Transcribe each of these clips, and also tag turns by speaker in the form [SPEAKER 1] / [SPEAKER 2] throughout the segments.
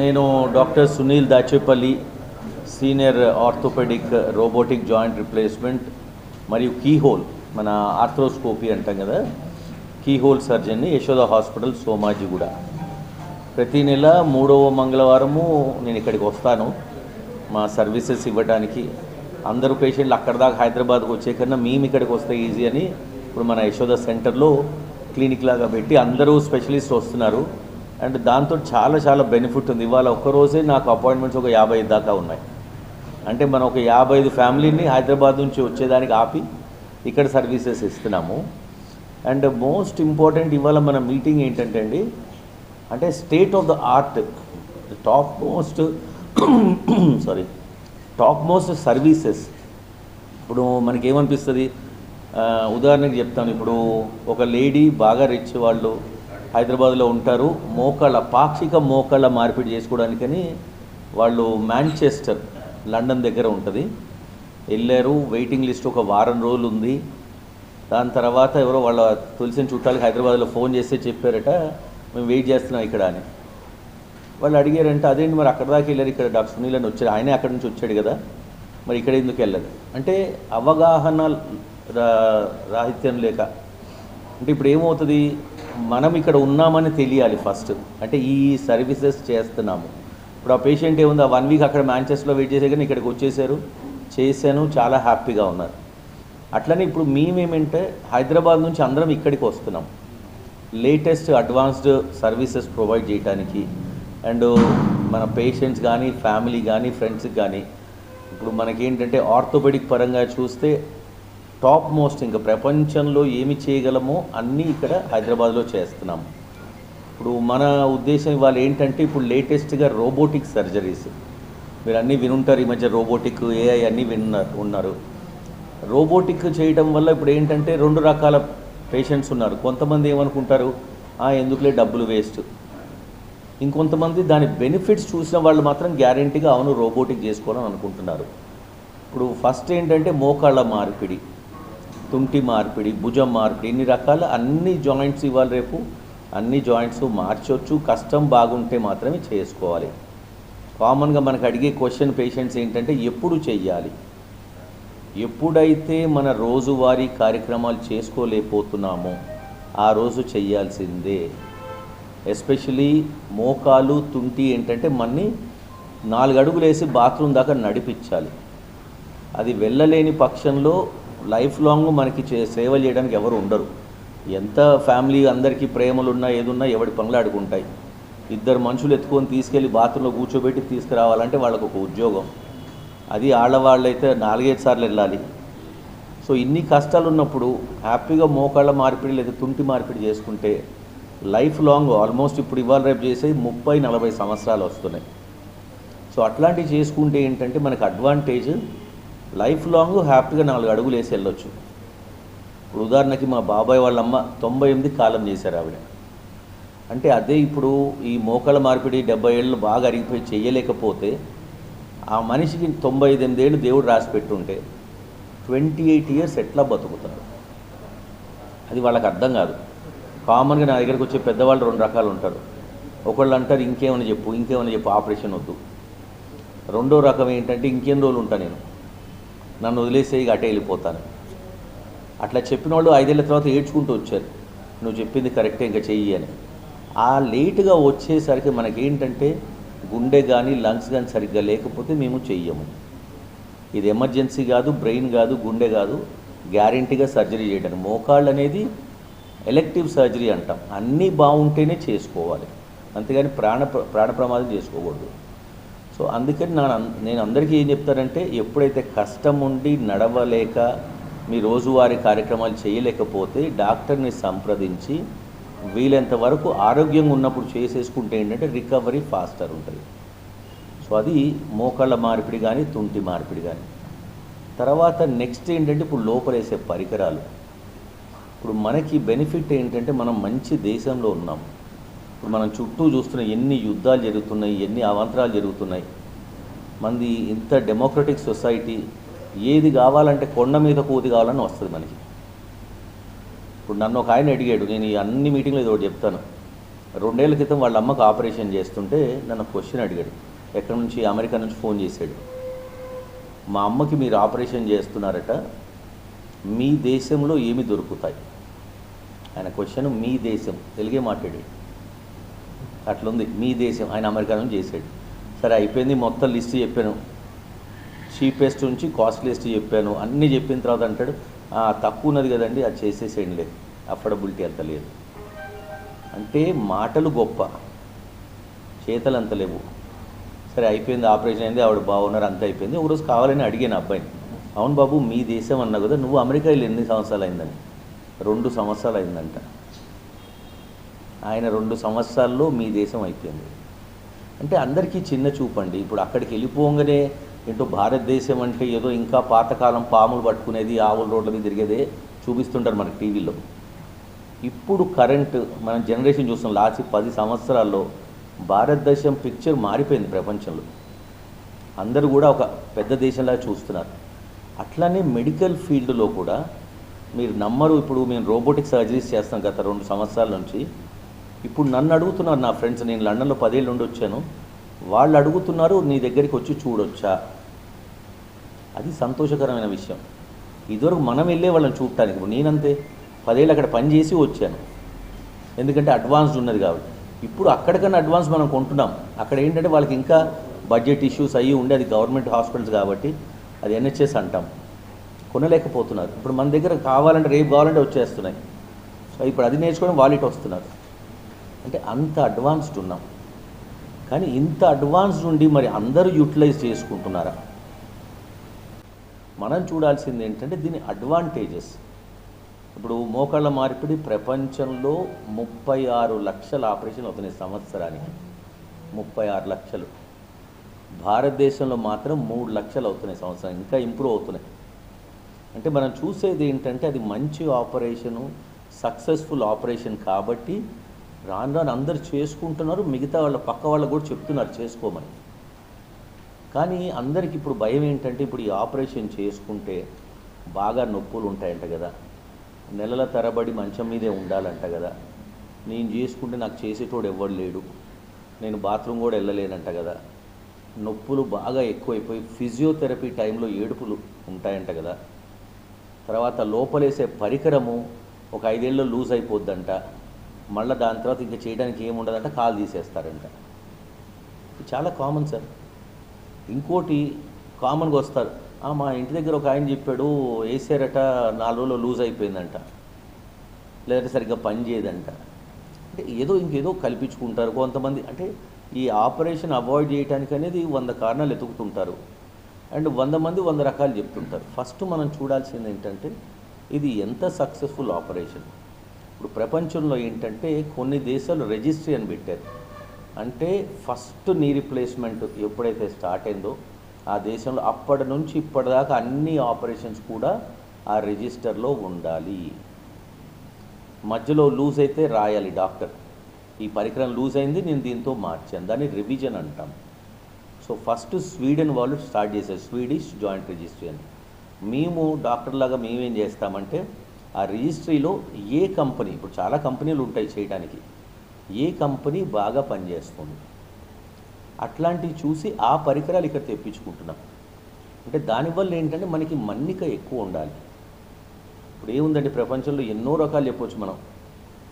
[SPEAKER 1] నేను doctor Sunil Dachepalli senior orthopaedic robotic joint replacement మరియు keyhole మన ఆర్థ్రోస్కోపీ అంటాం కదా కీహోల్ సర్జన్ని యశోద హాస్పిటల్ సోమాజిగూడ ప్రతి నెల మూడవ మంగళవారము నేను ఇక్కడికి వస్తాను. మా సర్వీసెస్ ఇవ్వడానికి అందరూ పేషెంట్లు అక్కడ దాకా హైదరాబాద్కి వచ్చే కన్నా మేము ఇక్కడికి వస్తే ఈజీ అని ఇప్పుడు మన యశోద సెంటర్లో క్లినిక్ లాగా పెట్టి అందరూ స్పెషలిస్ట్ వస్తున్నారు. అండ్ దాంతో చాలా చాలా బెనిఫిట్ ఉంది. ఇవాళ ఒక్కరోజే నాకు అపాయింట్మెంట్స్ ఒక యాభై ఐదు దాకా ఉన్నాయి. అంటే మనం ఒక యాభై ఐదు ఫ్యామిలీని హైదరాబాద్ నుంచి వచ్చేదానికి ఆపి ఇక్కడ సర్వీసెస్ ఇస్తున్నాము. అండ్ మోస్ట్ ఇంపార్టెంట్ ఇవాళ మన మీటింగ్ ఏంటంటే అండి అంటే state of the art top most sorry top most services. ఇప్పుడు మనకేమనిపిస్తుంది? ఉదాహరణకి చెప్తాను. ఇప్పుడు ఒక లేడీ బాగా రిచ్ వాళ్ళు హైదరాబాద్లో ఉంటారు. మోకాళ్ళ పాక్షిక మోకాళ్ళ మార్పిడి చేసుకోవడానికని వాళ్ళు మాంచెస్టర్ లండన్ దగ్గర ఉంటుంది. వెళ్ళారు. వెయిటింగ్ లిస్ట్ ఒక వారం రోజులు ఉంది దాని తర్వాత ఎవరో వాళ్ళ తులిసిన చుట్టాలకి హైదరాబాద్లో ఫోన్ చేస్తే చెప్పారట మేము వెయిట్ చేస్తున్నాం ఇక్కడ అని. వాళ్ళు అడిగారంటే అదేంటి మరి అక్కడ దాకా వెళ్ళారు? ఇక్కడ డాక్టర్ సునీల్ అని వచ్చారు. ఆయనే అక్కడి నుంచి వచ్చాడు కదా. మరి ఇక్కడ ఎందుకు వెళ్ళదు అంటే అవగాహన రాహిత్యం లేక అంటే ఇప్పుడు ఏమవుతుంది? మనం ఇక్కడ ఉన్నామని తెలియాలి ఫస్ట్. అంటే ఈ సర్వీసెస్ చేస్తున్నాము. ఇప్పుడు ఆ పేషెంట్ ఏముంది? ఆ వన్ వీక్ అక్కడ మ్యాంచెస్టర్లో వెయిట్ చేసే కానీ ఇక్కడికి వచ్చేసారు. చేశాను చాలా హ్యాపీగా ఉన్నారు. అట్లనే ఇప్పుడు మేమేమంటే హైదరాబాద్ నుంచి అందరం ఇక్కడికి వస్తున్నాం. లేటెస్ట్ అడ్వాన్స్డ్ సర్వీసెస్ ప్రొవైడ్ చేయడానికి అండ్ మన పేషెంట్స్ కానీ ఫ్యామిలీ కానీ ఫ్రెండ్స్కి కానీ. ఇప్పుడు మనకేంటంటే ఆర్థోపెడిక్ పరంగా చూస్తే టాప్ మోస్ట్ ఇంకా ప్రపంచంలో ఏమి చేయగలమో అన్నీ ఇక్కడ హైదరాబాద్లో చేస్తున్నాము ఇప్పుడు మన ఉద్దేశం ఇవాళ ఏంటంటే ఇప్పుడు లేటెస్ట్గా రోబోటిక్ సర్జరీస్. మీరు అన్నీ వినుంటారు ఈ మధ్య రోబోటిక్ ఏఐ అన్నీ విన్నారు ఉన్నారు. రోబోటిక్ చేయడం వల్ల ఇప్పుడు ఏంటంటే రెండు రకాల పేషెంట్స్ ఉన్నారు. కొంతమంది ఏమనుకుంటారు ఎందుకులే డబ్బులు వేస్ట్? ఇంకొంతమంది దాని బెనిఫిట్స్ చూసిన వాళ్ళు మాత్రం గ్యారంటీగా అవును రోబోటిక్ చేసుకోవాలని అనుకుంటున్నారు. ఇప్పుడు ఫస్ట్ ఏంటంటే మోకాళ్ళ మార్పిడి. తుంటి మార్పిడి భుజం మార్పిడి ఇన్ని రకాల అన్ని జాయింట్స్ ఇవాళ రేపు. అన్ని జాయింట్స్ మార్చొచ్చు. కష్టం బాగుంటే మాత్రమే చేసుకోవాలి. కామన్గా మనకు అడిగే క్వశ్చన్ పేషెంట్స్ ఏంటంటే ఎప్పుడు చెయ్యాలి? ఎప్పుడైతే మన రోజువారీ కార్యక్రమాలు చేసుకోలేకపోతున్నామో ఆ రోజు చెయ్యాల్సిందే. ఎస్పెషలీ మోకాలు తుంటి ఏంటంటే మన్ని నాలుగు అడుగులు వేసి బాత్రూమ్ దాకా నడిపించాలి. అది వెళ్ళలేని పక్షంలో లైఫ్ లాంగ్ మనకి చే సేవలు చేయడానికి ఎవరు ఉండరు. ఎంత ఫ్యామిలీ అందరికీ ప్రేమలు ఉన్నా ఏదున్నా ఎవడి పనులు ఆడుకుంటాయి. ఇద్దరు మనుషులు ఎత్తుకొని తీసుకెళ్ళి బాత్రూంలో కూర్చోబెట్టి తీసుకురావాలంటే వాళ్ళకు ఒక ఉద్యోగం. అది ఆడవాళ్ళైతే నాలుగైదు సార్లు వెళ్ళాలి. సో ఇన్ని కష్టాలు ఉన్నప్పుడు హ్యాపీగా మోకాళ్ళ మార్పిడి లేదా తుంటి మార్పిడి చేసుకుంటే లైఫ్ లాంగ్ ఆల్మోస్ట్ ఇప్పుడు ఇవాళ రేపు చేసే ముప్పై నలభై సంవత్సరాలు వస్తున్నాయి. సో అట్లాంటివి చేసుకుంటే ఏంటంటే మనకు అడ్వాంటేజ్ లైఫ్ లాంగ్ హ్యాపీగా నాలుగు అడుగులు వేసి వెళ్ళొచ్చు. ఇప్పుడు ఉదాహరణకి మా బాబాయ్ వాళ్ళమ్మ తొంభై ఎనిమిది కాలం చేశారు ఆవిడ. అంటే అదే ఇప్పుడు ఈ మోకాళ్ళ మార్పిడి డెబ్బై ఏళ్ళు బాగా అరిగిపోయి చేయలేకపోతే ఆ మనిషికి తొంభై ఐదు ఎనిమిది ఏళ్ళు దేవుడు రాసి పెట్టుంటే ట్వంటీ ఎయిట్ ఇయర్స్ ఎట్లా బతుకుతారు? అది వాళ్ళకి అర్థం కాదు. కామన్గా నా దగ్గరికి వచ్చే పెద్దవాళ్ళు రెండు రకాలు ఉంటారు. ఒకళ్ళు అంటారు ఇంకేమైనా చెప్పు ఇంకేమైనా చెప్పు ఆపరేషన్ వద్దు. రెండో రకం ఏంటంటే ఇంకేం రోజులు ఉంటాను నేను? నన్ను వదిలేసే ఇక అటే వెళ్ళిపోతాను. అట్లా చెప్పిన వాళ్ళు ఐదేళ్ళ తర్వాత ఏడ్చుకుంటూ వచ్చారు. నువ్వు చెప్పింది కరెక్టే ఇంకా చెయ్యి అని. ఆ లేటుగా వచ్చేసరికి మనకేంటంటే గుండె కానీ లంగ్స్ కానీ సరిగ్గా లేకపోతే మేము చెయ్యము. ఇది ఎమర్జెన్సీ కాదు బ్రెయిన్ కాదు గుండె కాదు గ్యారంటీగా సర్జరీ చేయడానికి మోకాళ్ళు అనేది ఎలెక్టివ్ సర్జరీ అంటాం. అన్నీ బాగుంటేనే చేసుకోవాలి. అంతేగాని ప్రాణ ప్రాణ ప్రమాదం చేసుకోకూడదు. సో అందుకని నా నేను అందరికీ ఏం చెప్తానంటే ఎప్పుడైతే కష్టం ఉండి నడవలేక మీ రోజువారీ కార్యక్రమాలు చేయలేకపోతే డాక్టర్ని సంప్రదించి వీలైనంత వరకు ఆరోగ్యంగా ఉన్నప్పుడు చేసేసుకుంటే ఏంటంటే రికవరీ ఫాస్టర్ ఉంటుంది. సో అది మోకాళ్ళ మార్పిడి కానీ తుంటి మార్పిడి కానీ తర్వాత నెక్స్ట్ ఏంటంటే ఇప్పుడు లోపలేసే పరికరాలు. ఇప్పుడు మనకి బెనిఫిట్ ఏంటంటే మనం మంచి దేశంలో ఉన్నాం. మనం చుట్టూ చూస్తున్న ఎన్ని యుద్ధాలు జరుగుతున్నాయి ఎన్ని అవాంతరాలు జరుగుతున్నాయి. మంది ఇంత డెమోక్రటిక్ సొసైటీ ఏది కావాలంటే కొండ మీద కోతి కావాలని వస్తుంది మనకి. ఇప్పుడు నన్ను ఒక ఆయన అడిగాడు నేను ఈ అన్ని మీటింగ్లో ఏదో ఒకటి చెప్తాను. రెండేళ్ళ క్రితం వాళ్ళ అమ్మకు ఆపరేషన్ చేస్తుంటే నన్ను క్వశ్చన్ అడిగాడు. ఎక్కడి నుంచి? అమెరికా నుంచి ఫోన్ చేశాడు. మా అమ్మకి మీరు ఆపరేషన్ చేస్తున్నారట మీ దేశంలో ఏమి దొరుకుతాయి? ఆయన క్వశ్చన్ మీ దేశం. తెలుగే మాట్లాడాడు. అట్లుంది. మీ దేశం ఆయన అమెరికా నుంచి చేశాడు. సరే అయిపోయింది మొత్తం లిస్ట్ చెప్పాను. చీపెస్ట్ నుంచి కాస్ట్లీస్ట్ చెప్పాను. అన్నీ చెప్పిన తర్వాత అంటాడు తక్కువ ఉన్నది కదండి అది చేసేసేయండి లేదు అఫోర్డబిలిటీ అంత లేదు. అంటే మాటలు గొప్ప. చేతలు అంత లేవు. సరే అయిపోయింది ఆపరేషన్ అయింది ఆవిడ బాగున్నారు అంత అయిపోయింది. ఒకరోజు కావాలని అడిగాను అబ్బాయిని. అవును బాబు మీ దేశం అన్నా కదా నువ్వు అమెరికా వెళ్ళి ఎన్ని సంవత్సరాలు అయిందని? రెండు సంవత్సరాలు అయిందంట. ఆయన రెండు సంవత్సరాల్లో మీ దేశం అయిపోయింది. అంటే అందరికీ చిన్న చూపండి ఇప్పుడు అక్కడికి వెళ్ళిపోగానే ఏంటో భారతదేశం అంటే ఏదో ఇంకా పాతకాలం పాములు పట్టుకునేది ఆవుల రోడ్ల మీద తిరిగేదే చూపిస్తుంటారు మనకి టీవీలో ఇప్పుడు కరెంట్ మనం జనరేషన్ చూస్తున్నాం. లాస్ట్ పది సంవత్సరాల్లో భారతదేశం పిక్చర్ మారిపోయింది ప్రపంచంలో. అందరూ కూడా ఒక పెద్ద దేశంలా చూస్తున్నారు. అట్లానే మెడికల్ ఫీల్డ్లో కూడా మీరు నమ్మరు. ఇప్పుడు మేము రోబోటిక్ సర్జరీస్ చేస్తాం గత రెండు సంవత్సరాల నుంచి. ఇప్పుడు నన్ను అడుగుతున్నారు నా ఫ్రెండ్స్ నేను లండన్లో పదేళ్ళు ఉండి వచ్చాను. వాళ్ళు అడుగుతున్నారు నీ దగ్గరికి వచ్చి చూడొచ్చా? అది సంతోషకరమైన విషయం. ఇదివరకు మనం వెళ్ళే వాళ్ళని చూడటానికి ఇప్పుడు నేనంతే. పదేళ్ళు అక్కడ పని చేసి వచ్చాను. ఎందుకంటే అడ్వాన్స్డ్ ఉన్నది కాబట్టి. ఇప్పుడు అక్కడికన్నా అడ్వాన్స్ మనం కొంటున్నాం. అక్కడ ఏంటంటే వాళ్ళకి ఇంకా బడ్జెట్ ఇష్యూస్ అయ్యి ఉండే అది గవర్నమెంట్ హాస్పిటల్స్ కాబట్టి అది ఎన్హెచ్ఎస్ అంటాం. కొనలేకపోతున్నారు. ఇప్పుడు మన దగ్గర కావాలంటే రేపు కావాలంటే వచ్చేస్తున్నాయి. సో ఇప్పుడు అది నేర్చుకొని వాళ్ళు ఇటు వస్తున్నారు అంటే అంత అడ్వాన్స్డ్ ఉన్నాం. కానీ ఇంత అడ్వాన్స్డ్ ఉండి మరి అందరూ యూటిలైజ్ చేసుకుంటున్నారా? మనం చూడాల్సింది ఏంటంటే దీని అడ్వాంటేజెస్. ఇప్పుడు మోకాళ్ళ మార్పిడి ప్రపంచంలో ముప్పై ఆరు లక్షల ఆపరేషన్ అవుతున్నాయి సంవత్సరానికి. ముప్పై ఆరు లక్షలు. భారతదేశంలో మాత్రం మూడు లక్షలు అవుతున్నాయి సంవత్సరం ఇంకా ఇంప్రూవ్ అవుతున్నాయి. అంటే మనం చూసేది ఏంటంటే అది మంచి ఆపరేషను సక్సెస్ఫుల్ ఆపరేషన్ కాబట్టి రాను రాను అందరు చేసుకుంటున్నారు మిగతా వాళ్ళ పక్క వాళ్ళు కూడా చెప్తున్నారు చేసుకోమని. కానీ అందరికి ఇప్పుడు భయం ఏంటంటే ఇప్పుడు ఈ ఆపరేషన్ చేసుకుంటే బాగా నొప్పులు ఉంటాయంట కదా. నెలల తరబడి మంచం మీదే ఉండాలంట కదా. నేను చేసుకుంటే నాకు చేసేటోడు ఎవ్వడు లేడు. నేను బాత్రూమ్ కూడా వెళ్ళలేనంట కదా. నొప్పులు బాగా ఎక్కువైపోయి ఫిజియోథెరపీ టైంలో ఏడుపులు ఉంటాయంట కదా. తర్వాత లోపలేసే పరికరము ఒక ఐదేళ్ళు లూజ్ అయిపోద్దంట. మళ్ళీ దాని తర్వాత ఇంకా చేయడానికి ఏముండదంట కాలు తీసేస్తారంట. చాలా కామన్ సార్ ఇంకోటి కామన్గా వస్తారు. మా ఇంటి దగ్గర ఒక ఆయన చెప్పాడు వేసారట నాలుగు రోజులు లూజ్ అయిపోయిందంట. లేదంటే సరిగ్గా పని చేయదంట. అంటే ఏదో ఇంకేదో కల్పించుకుంటారు కొంతమంది. అంటే ఈ ఆపరేషన్ అవాయిడ్ చేయడానికి అనేది వంద కారణాలు ఎతుకుతుంటారు. అండ్ వంద మంది వంద రకాలు చెప్తుంటారు. ఫస్ట్ మనం చూడాల్సింది ఏంటంటే ఇది ఎంత సక్సెస్ఫుల్ ఆపరేషన్. ఇప్పుడు ప్రపంచంలో ఏంటంటే కొన్ని దేశాలు రిజిస్ట్రీ అని పెట్టారు. అంటే ఫస్ట్ నీ రిప్లేస్మెంట్ ఎప్పుడైతే స్టార్ట్ అయిందో ఆ దేశంలో అప్పటి నుంచి ఇప్పటిదాకా అన్ని ఆపరేషన్స్ కూడా ఆ రిజిస్టర్లో ఉండాలి. మధ్యలో లూజ్ అయితే రాయాలి డాక్టర్. ఈ పరికరం లూజ్ అయింది నేను దీంతో మార్చాను. దాన్ని రివిజన్ అంటాం. సో ఫస్ట్ స్వీడన్ వాళ్ళు స్టార్ట్ చేశారు స్వీడిష్ జాయింట్ రిజిస్ట్రీ అని. మేము డాక్టర్ లాగా మేమేం చేస్తామంటే ఆ రిజిస్ట్రీలో ఏ కంపెనీ ఇప్పుడు చాలా కంపెనీలు ఉంటాయి చేయడానికి ఏ కంపెనీ బాగా పనిచేస్తుంది? అట్లాంటివి చూసి ఆ పరికరాలు ఇక్కడ తెప్పించుకుంటున్నాం. అంటే దానివల్ల ఏంటంటే మనకి మన్నిక ఎక్కువ ఉండాలి. ఇప్పుడు ఏముందండి ప్రపంచంలో ఎన్నో రకాలు చెప్పొచ్చు మనం.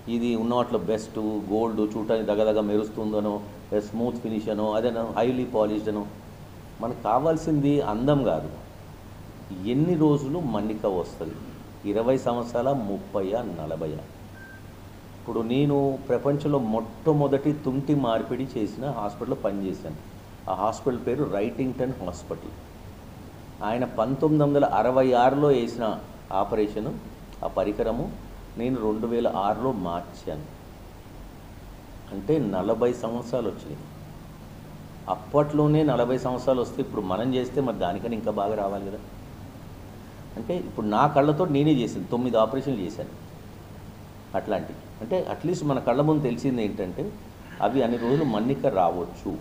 [SPEAKER 1] ఇది ఉన్న వాటిలో బెస్ట్ గోల్డ్ చూడటానికి దగదగ మెరుస్తుందనో స్మూత్ ఫినిష్ అనో అదేనో హైలీ పాలిష్డ్ అనో. మనకు కావాల్సింది అందం కాదు. ఎన్ని రోజులు మన్నిక వస్తుంది? ఇరవై సంవత్సరాల ముప్పై నలభై ఇప్పుడు నేను ప్రపంచంలో మొట్టమొదటి తుంటి మార్పిడి చేసిన హాస్పిటల్లో పనిచేశాను. ఆ హాస్పిటల్ పేరు రైటింగ్టన్ హాస్పిటల్. ఆయన పంతొమ్మిది వందల అరవై ఆరులో వేసిన ఆపరేషను ఆ పరికరము నేను రెండు వేల ఆరులో మార్చాను. అంటే నలభై సంవత్సరాలు వచ్చినాయి. అప్పట్లోనే నలభై సంవత్సరాలు వస్తే ఇప్పుడు మనం చేస్తే మరి దానికని ఇంకా బాగా రావాలి కదా. అంటే ఇప్పుడు నా కళ్ళతో నేనే చేసింది. తొమ్మిది ఆపరేషన్లు చేశాను. అట్లాంటివి. అంటే అట్లీస్ట్ మన కళ్ళ ముందు తెలిసింది ఏంటంటే అవి అన్ని రోజులు మన్నిక రావచ్చు.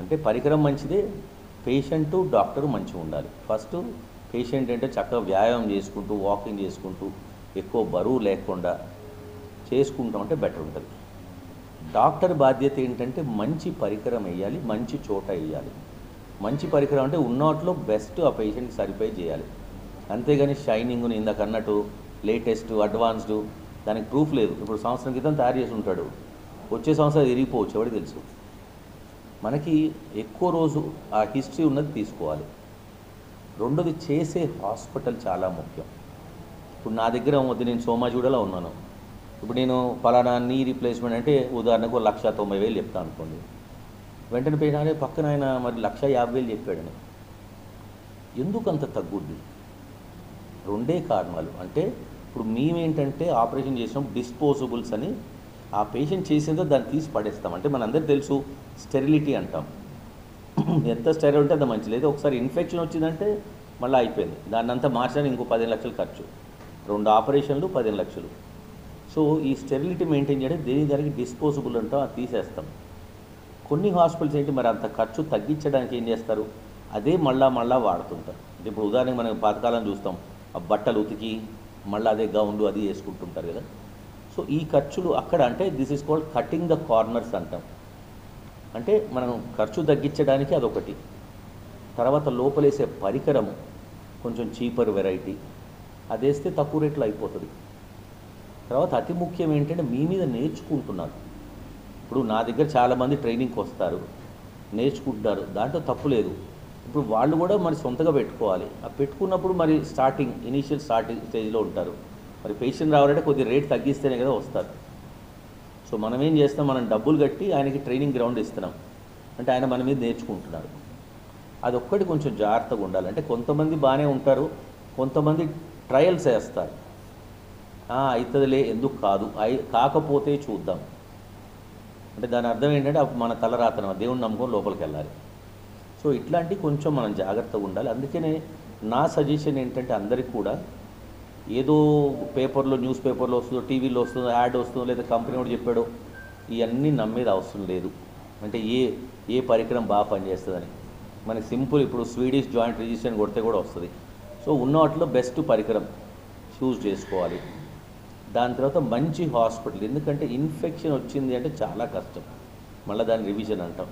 [SPEAKER 1] అంటే పరికరం మంచిదే పేషెంటు డాక్టరు మంచిగా ఉండాలి. ఫస్ట్ పేషెంట్ అంటే చక్కగా వ్యాయామం చేసుకుంటూ వాకింగ్ చేసుకుంటూ ఎక్కువ బరువు లేకుండా చేసుకుంటాం అంటే బెటర్ ఉంటుంది. డాక్టర్ బాధ్యత ఏంటంటే మంచి పరికరం వేయాలి మంచి చోట వేయాలి. మంచి పరికరం అంటే ఉన్నట్లో బెస్ట్ ఆ పేషెంట్ సరిపోయి చేయాలి. అంతేగాని షైనింగ్ ఇందాక అన్నట్టు లేటెస్ట్ అడ్వాన్స్డ్ దానికి ప్రూఫ్ లేదు. ఇప్పుడు సంవత్సరం క్రితం తయారు చేసి ఉంటాడు. వచ్చే సంవత్సరం అది విరిగిపోవచ్చు ఎవరికి తెలుసు? మనకి ఎక్కువ రోజు ఆ హిస్టరీ ఉన్నది తీసుకోవాలి. రెండోది చేసే హాస్పిటల్ చాలా ముఖ్యం. ఇప్పుడు నా దగ్గర వద్దు నేను సోమాజూడలో ఉన్నాను. ఇప్పుడు నేను ఫలానా నీ రీప్లేస్మెంట్ అంటే ఉదాహరణకు లక్ష తొంభై వేలు చెప్తాను అనుకోండి. వెంటనే పోయినా పక్కన ఆయన మరి లక్ష యాభై వేలు చెప్పాడని. ఎందుకు అంత తగ్గుద్ది? రెండే కారణాలు. అంటే ఇప్పుడు మేమేంటంటే ఆపరేషన్ చేసాం డిస్పోజబుల్స్ అని. ఆ పేషెంట్ చేసిందో దాన్ని తీసి పడేస్తాం. అంటే మనందరికీ తెలుసు స్టెరిలిటీ అంటాం. ఎంత స్టెరైల్ ఉంటే అది మంచి లేదు ఒకసారి ఇన్ఫెక్షన్ వచ్చిందంటే మళ్ళీ అయిపోయింది. దాన్ని అంతా మార్చడానికి ఇంకో పదిహేను లక్షలు ఖర్చు. రెండు ఆపరేషన్లు పదిహేను లక్షలు. సో ఈ స్టెరిలిటీ మెయింటైన్ చేయడం దేని దానికి డిస్పోజబుల్ అంటాం అది తీసేస్తాం. కొన్ని హాస్పిటల్స్ ఏంటి మరి అంత ఖర్చు తగ్గించడానికి ఏం చేస్తారు? అదే మళ్ళా మళ్ళా వాడుతుంటారు. ఇప్పుడు ఉదాహరణకి మనం పాతకాలం చూస్తాం. ఆ బట్టలు ఉతికి మళ్ళీ అదే గౌన్లు అది వేసుకుంటుంటారు కదా. సో ఈ ఖర్చులు అక్కడ అంటే this is called cutting the corners అంటాం. అంటే మనం ఖర్చు తగ్గించడానికి అదొకటి. తర్వాత లోపలేసే పరికరము కొంచెం చీపర్ వెరైటీ అదేస్తే తక్కువ రేట్లో అయిపోతుంది. తర్వాత అతి ముఖ్యం ఏంటంటే మీ మీద నేర్చుకుంటున్నారు. ఇప్పుడు నా దగ్గర చాలామంది ట్రైనింగ్కి వస్తారు నేర్చుకుంటున్నారు దాంట్లో తప్పు లేదు. ఇప్పుడు వాళ్ళు కూడా మరి సొంతగా పెట్టుకోవాలి. ఆ పెట్టుకున్నప్పుడు మరి స్టార్టింగ్ ఇనీషియల్ స్టార్టింగ్ స్టేజ్లో ఉంటారు. మరి పేషెంట్ రావాలంటే కొద్దిగా రేట్ తగ్గిస్తేనే కదా వస్తారు. సో మనం ఏం చేస్తాం? మనం డబ్బులు కట్టి ఆయనకి ట్రైనింగ్ గ్రౌండ్ ఇస్తున్నాం. అంటే ఆయన మన మీద నేర్చుకుంటున్నారు. అదొక్కటి కొంచెం జాగ్రత్తగా ఉండాలి. అంటే కొంతమంది బాగానే ఉంటారు. కొంతమంది ట్రయల్స్ వేస్తారు. అవుతుందిలే ఎందుకు కాదు? అయి కాకపోతే చూద్దాం. అంటే దాని అర్థం ఏంటంటే మన తలరాతనం దేవుని నమ్మకం లోపలికి వెళ్ళాలి. సో ఇట్లాంటి కొంచెం మనం జాగ్రత్తగా ఉండాలి. అందుకనే నా సజెషన్ ఏంటంటే అందరికి కూడా ఏదో పేపర్లో న్యూస్ పేపర్లో వస్తుందో టీవీలో వస్తుందో యాడ్ వస్తుందో లేదా కంపెనీ కూడా చెప్పాడో ఇవన్నీ నమ్మేది అవసరం లేదు. అంటే ఏ ఏ పరికరం బాగా పనిచేస్తుందని. మనకి సింపుల్ ఇప్పుడు స్వీడిష్ జాయింట్ రిజిస్ట్రేషన్ కొడితే కూడా వస్తుంది. సో ఉన్న వాటిలో బెస్ట్ పరికరం చూస్ చేసుకోవాలి. దాని తర్వాత మంచి హాస్పిటల్. ఎందుకంటే ఇన్ఫెక్షన్ వచ్చింది అంటే చాలా కష్టం. మళ్ళీ దాని రివిజన్ అంటాం.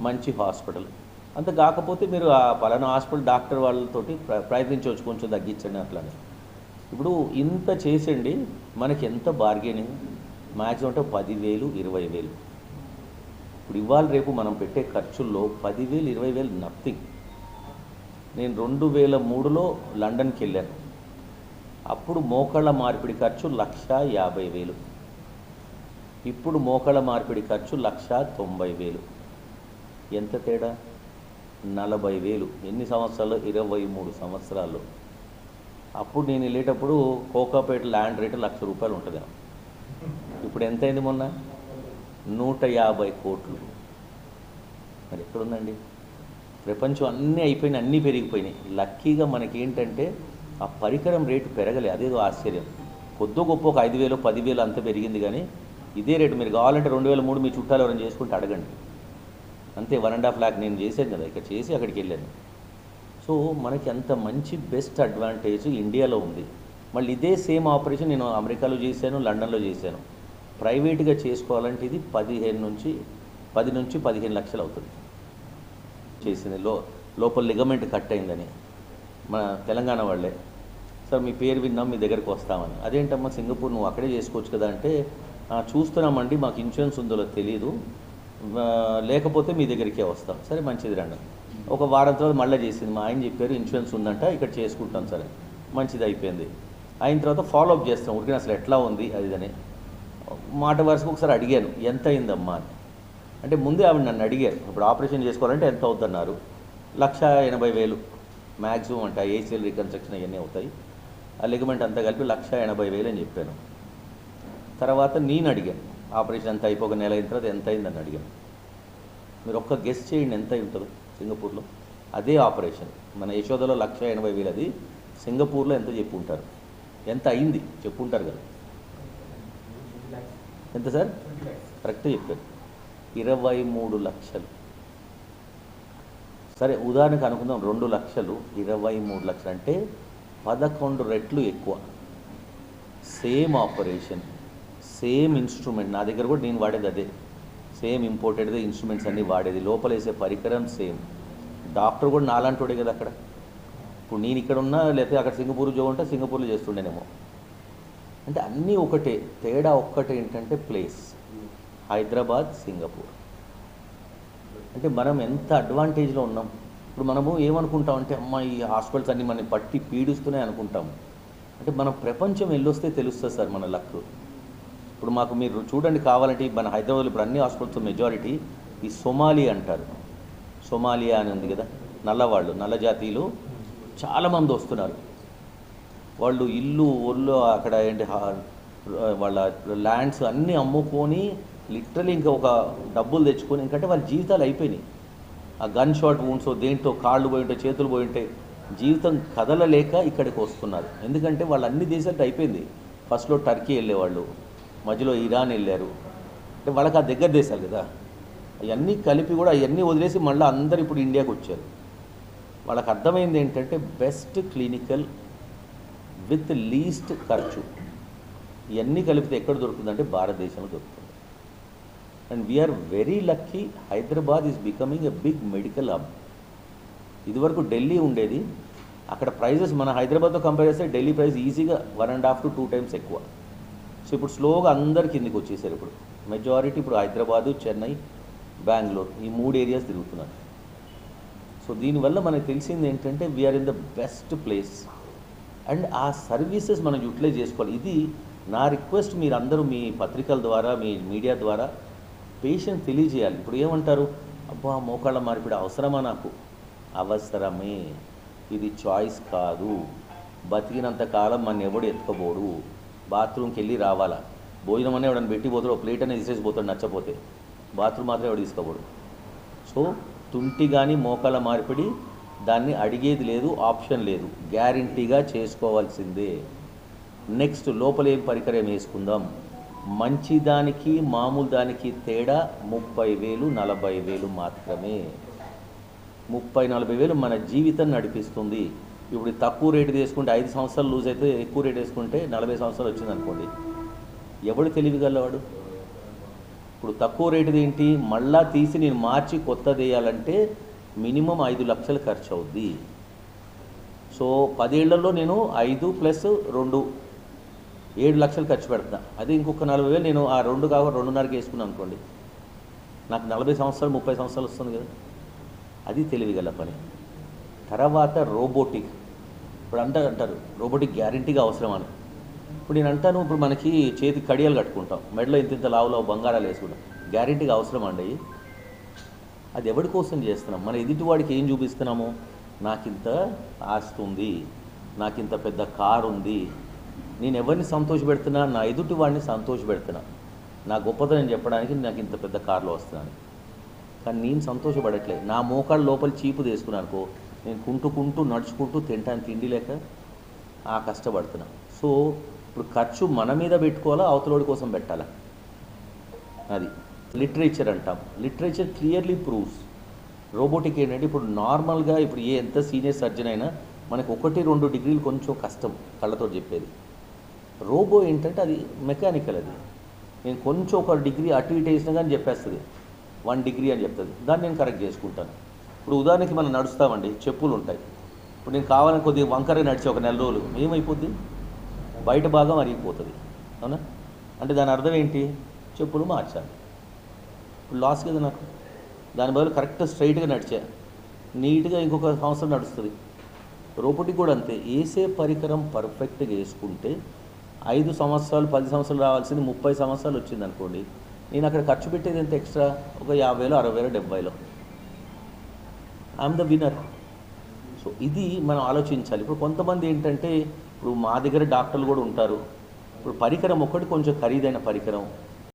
[SPEAKER 1] మంచి హాస్పిటల్. అంత కాకపోతే మీరు ఆ పలానా హాస్పిటల్ డాక్టర్ వాళ్ళతోటి ప్ర- ప్రయత్నించవచ్చు కొంచెం తగ్గించండి అట్లానే. ఇప్పుడు ఇంత చేసండి మనకి ఎంత బార్గెనింగ్? మ్యాక్సిమం అంటే పదివేలు ఇరవై వేలు ఇప్పుడు ఇవాళ రేపు మనం పెట్టే ఖర్చుల్లో పదివేలు ఇరవై వేలు నథింగ్. నేను రెండు వేల మూడులో లండన్కి వెళ్ళాను అప్పుడు మోకాళ్ళ మార్పిడి ఖర్చు లక్ష యాభై వేలు ఇప్పుడు మోకాళ్ళ మార్పిడి ఖర్చు లక్ష తొంభై వేలు ఎంత తేడా? నలభై వేలు ఎన్ని సంవత్సరాలు? ఇరవై మూడు సంవత్సరాల్లో అప్పుడు నేను వెళ్ళేటప్పుడు కోకాపేట ల్యాండ్ రేటు లక్ష రూపాయలు ఉంటుంది. ఇప్పుడు ఎంత అయింది మొన్న? నూట యాభై కోట్లు. మరి ఎక్కడుందండి? ప్రపంచం అన్నీ అయిపోయినాయి అన్నీ పెరిగిపోయినాయి. లక్కీగా మనకేంటంటే ఆ పరికరం రేటు పెరగలే. అదేదో ఆశ్చర్యం. కొద్దో గొప్ప ఒక ఐదు వేలు పదివేలు అంత పెరిగింది కానీ ఇదే రేటు. మీరు కావాలంటే రెండు వేల మూడు మీ చుట్టాలు ఎవరైనా చేసుకుంటే అడగండి. అంతే వన్ అండ్ హాఫ్ ల్యాక్ నేను చేశాను కదా ఇక్కడ చేసి అక్కడికి వెళ్ళాను. సో మనకి అంత మంచి బెస్ట్ అడ్వాంటేజ్ ఇండియాలో ఉంది. మళ్ళీ ఇదే సేమ్ ఆపరేషన్ నేను అమెరికాలో చేశాను లండన్లో చేశాను. ప్రైవేట్గా చేసుకోవాలంటే ఇది పదిహేను నుంచి పది నుంచి పదిహేను లక్షలు అవుతుంది. చేసింది లో లోపల లిగమెంట్ కట్ అయిందని. మన తెలంగాణ వాళ్ళే సార్ మీ పేరు విన్నాం మీ దగ్గరికి వస్తామని. అదేంటమ్మా సింగపూర్ నువ్వు అక్కడే చేసుకోవచ్చు కదా అంటే చూస్తున్నామండి మాకు ఇన్సూరెన్స్ ఉందో తెలియదు లేకపోతే మీ దగ్గరికే వస్తాం. సరే మంచిది రండి. ఒక వారం తర్వాత మళ్ళీ చేసింది. మా ఆయన చెప్పారు ఇన్సూరెన్స్ ఉందంట ఇక్కడ చేసుకుంటాం సరే. మంచిది అయిపోయింది. అయిన తర్వాత ఫాలో అప్ చేస్తాం. ఉడికిన అసలు ఎట్లా ఉంది? అదిదని మాట వరుసకు ఒకసారి అడిగాను ఎంత అయిందమ్మా? అని. అంటే ముందే ఆవిడ నన్ను అడిగారు ఇప్పుడు ఆపరేషన్ చేసుకోవాలంటే ఎంత అవుతున్నారు? లక్ష ఎనభై వేలు. మ్యాక్సిమం అంటే ఏసీఎల్ రికన్స్ట్రక్షన్ అవన్నీ అవుతాయి. ఆ లిగమెంట్ అంతా కలిపి లక్ష ఎనభై వేలు అని చెప్పాను. తర్వాత నేను అడిగాను ఆపరేషన్ ఎంత అయిపోక నెల అయిన తర్వాత ఎంత అయిందని అడిగాను. మీరు ఒక్క గెస్ట్ చేయండి ఎంత అయి ఉంటుందో సింగపూర్లో. అదే ఆపరేషన్. మన యశోదలో లక్ష ఎనభై వేలు అది. సింగపూర్లో ఎంత చెప్పు ఉంటారు? ఎంత అయింది? చెప్పుంటారు కదా. ఎంత సార్? కరెక్ట్ చెప్పారు. ఇరవై మూడు లక్షలు. సరే ఉదాహరణకు అనుకుందాం రెండు లక్షలు ఇరవై మూడు లక్షలు అంటే పదకొండు రెట్లు ఎక్కువ. Same operation. సేమ్ ఇన్స్ట్రుమెంట్ నా దగ్గర కూడా నేను వాడేది అదే. సేమ్ ఇంపోర్టెడ్దే ఇన్స్ట్రుమెంట్స్ అన్నీ వాడేది. లోపల వేసే పరికరం సేమ్. డాక్టర్ కూడా నాలాంటోడే కదా అక్కడ. ఇప్పుడు నేను ఇక్కడ ఉన్నా లేకపోతే అక్కడ సింగపూర్ ఉద్యోగం ఉంటే సింగపూర్లో చేస్తుండేనేమో. అంటే అన్నీ ఒకటే. తేడా ఒక్కటే ఏంటంటే ప్లేస్. హైదరాబాద్ సింగపూర్. అంటే మనం ఎంత అడ్వాంటేజ్లో ఉన్నాం. ఇప్పుడు మనము ఏమనుకుంటాం అంటే అమ్మ ఈ హాస్పిటల్స్ అన్నీ మనని పట్టి పీడిస్తున్నాయి అనుకుంటాం అంటే మనం ప్రపంచం వెళ్ళొస్తే తెలుస్తుంది సార్ మన లక్. ఇప్పుడు మాకు మీరు చూడండి కావాలంటే మన హైదరాబాద్లో ఇప్పుడు అన్ని హాస్పిటల్స్ మెజారిటీ ఈ సొమాలి అంటారు. సొమాలియా అని ఉంది కదా నల్లవాళ్ళు నల్ల జాతీయులు చాలామంది వస్తున్నారు. వాళ్ళు ఇల్లు ఒళ్ళు అక్కడ ఏంటి వాళ్ళ ల్యాండ్స్ అన్నీ అమ్ముకొని లిటరలీ ఇంకా ఒక డబ్బులు తెచ్చుకొని ఎందుకంటే వాళ్ళ జీవితాలు అయిపోయినాయి. ఆ గన్ షాట్ ఉండ్సో దేంట్లో కాళ్ళు పోయి ఉంటాయి చేతులు పోయి ఉంటాయి జీవితం కదలలేక ఇక్కడికి వస్తున్నారు. ఎందుకంటే వాళ్ళు అన్ని దేశాలకు అయిపోయింది. ఫస్ట్లో టర్కీ వెళ్ళేవాళ్ళు మధ్యలో ఇరాన్ వెళ్ళారు. అంటే వాళ్ళకి ఆ దగ్గర దేశాలు కదా. అవన్నీ కలిపి కూడా అవన్నీ వదిలేసి మళ్ళీ అందరు ఇప్పుడు ఇండియాకి వచ్చారు. వాళ్ళకి అర్థమైంది ఏంటంటే బెస్ట్ క్లినికల్ విత్ లీస్ట్ ఖర్చు. ఇవన్నీ కలిపితే ఎక్కడ దొరుకుతుందంటే భారతదేశంలో దొరుకుతుంది. And we are very lucky Hyderabad is becoming a big medical hub ఇదివరకు ఢిల్లీ ఉండేది. అక్కడ ప్రైజెస్ మన హైదరాబాద్తో కంపేర్ చేస్తే ఢిల్లీ ప్రైస్ ఈజీగా one and half to two times ఎక్కువ. సో ఇప్పుడు స్లోగా అందరు కిందికి వచ్చేసారు ఇప్పుడు. మెజారిటీ ఇప్పుడు హైదరాబాదు చెన్నై బెంగళూరు ఈ మూడు ఏరియాస్ తిరుగుతున్నారు. సో దీనివల్ల మనకు తెలిసింది ఏంటంటే we are in the best place and ఆ సర్వీసెస్ మనం యూటిలైజ్ చేసుకోవాలి. ఇది నా రిక్వెస్ట్ మీరు అందరూ మీ పత్రికల ద్వారా మీ మీడియా ద్వారా పేషెంట్ తెలియజేయాలి. ఇప్పుడు ఏమంటారు? అబ్బా మోకాళ్ళ మార్పిడి అవసరమా నాకు? అవసరమే. ఇది చాయిస్ కాదు. బతికినంత కాలం మన ఎవడు ఎత్తుకోబోడు? బాత్రూమ్కి వెళ్ళి రావాలా? భోజనం అనే ఎవడని పెట్టి పోతాడు ఒక ప్లేట్ అనేది తీసేసి పోతాడు నచ్చపోతే. బాత్రూమ్ మాత్రం ఎవడు తీసుకోబోడు సో తుంటి కానీ మోకాల మార్పిడి దాన్ని అడిగేది లేదు ఆప్షన్ లేదు. గ్యారంటీగా చేసుకోవాల్సిందే. నెక్స్ట్ లోపల ఏం పరికరం వేసుకుందాం? మంచి దానికి మామూలు దానికి తేడా ముప్పై వేలు నలభై వేలు మాత్రమే. ముప్పై నలభై వేలు మన జీవితం నడిపిస్తుంది. ఇప్పుడు తక్కువ రేటు తీసుకుంటే ఐదు సంవత్సరాలు లూజ్ అయితే ఎక్కువ రేటు వేసుకుంటే నలభై సంవత్సరాలు వచ్చింది అనుకోండి. ఎవడు తెలివిగలవాడు? ఇప్పుడు తక్కువ రేటుది ఏంటి? మళ్ళా తీసి నేను మార్చి కొత్తది వేయాలంటే మినిమం ఐదు లక్షలు ఖర్చు అవుద్ది సో పదేళ్ళలో నేను ఐదు ప్లస్ రెండు ఏడు లక్షలు ఖర్చు పెడతా. అదే ఇంకొక నలభై వేలు నేను ఆ రెండు కాకుండా రెండున్నరకి వేసుకున్నాను అనుకోండి. నాకు నలభై సంవత్సరాలు ముప్పై సంవత్సరాలు వస్తుంది కదా. అది తెలివిగల పని. తర్వాత రోబోటిక్. ఇప్పుడు అంటారు అంటారు రోబోటిక్ గ్యారంటీగా అవసరం అని. ఇప్పుడు నేను అంటాను ఇప్పుడు మనకి చేతి కడియాలు కట్టుకుంటాం మెడలో ఇంత ఇంత లావులో బంగారాలు వేసుకుంటాం గ్యారంటీగా అవసరం అండి. అది ఎవరి కోసం చేస్తున్నాం? మన ఎదుటి వాడికి ఏం చూపిస్తున్నాము? నాకింత ఆస్తి ఉంది నాకింత పెద్ద కారు ఉంది నేను ఎవరిని సంతోషపెడుతున్నా నా ఎదుటి వాడిని సంతోషపెడుతున్నా నా గొప్పతనం చెప్పడానికి నాకు ఇంత పెద్ద కారులో వస్తున్నాను. కానీ నేను సంతోషపడట్లేదు. నా మోకాళ్ళ లోపల చీపు తీసుకున్నానుకో అనుకో నేను కుంటుకుంటూ నడుచుకుంటూ తింటాను తిండి లేక ఆ కష్టపడుతున్నా. సో ఇప్పుడు ఖర్చు మన మీద పెట్టుకోవాలా అవతలోడి కోసం పెట్టాలా? అది లిటరేచర్ అంటాం. Literature clearly proves. రోబోటిక్ ఏంటంటే ఇప్పుడు నార్మల్గా ఇప్పుడు ఏ ఎంత సీనియర్ సర్జన్ అయినా మనకు ఒకటి రెండు డిగ్రీలు కొంచెం కష్టం కళ్ళతో చెప్పేది. రోబో ఏంటంటే అది మెకానికల్ అది. నేను కొంచెం ఒక డిగ్రీ అటు ఇటు వేసినా కానీ చెప్పేస్తుంది. వన్ డిగ్రీ అని చెప్తుంది. దాన్ని నేను కరెక్ట్ చేసుకుంటాను. ఇప్పుడు ఉదాహరణకి మనం నడుస్తామండి చెప్పులు ఉంటాయి. ఇప్పుడు నేను కావాలని కొద్దిగా వంకర నడిచి ఒక నెల రోజులు ఏమైపోద్ది? బయట భాగం అరిగిపోతుంది అవునా? అంటే దాని అర్థం ఏంటి? చెప్పులు మార్చాలి. ఇప్పుడు లాస్ కదా నాకు. దాని బదులు కరెక్ట్ స్ట్రైట్గా నడిచా. నీట్గా ఇంకొక సంవత్సరం నడుస్తుంది. రోబోటిక్ కూడా అంతే. వేసే పరికరం పర్ఫెక్ట్గా వేసుకుంటే ఐదు సంవత్సరాలు పది సంవత్సరాలు రావాల్సింది ముప్పై సంవత్సరాలు వచ్చింది అనుకోండి నేను అక్కడ ఖర్చు పెట్టేది ఎంత ఎక్స్ట్రా ఒక యాభై వేలు అరవై వేలు డెబ్బైలో. ఐఎమ్ ద విన్నర్ సో ఇది మనం ఆలోచించాలి. ఇప్పుడు కొంతమంది ఏంటంటే ఇప్పుడు మా దగ్గర డాక్టర్లు కూడా ఉంటారు. ఇప్పుడు పరికరం ఒకటి కొంచెం ఖరీదైన పరికరం.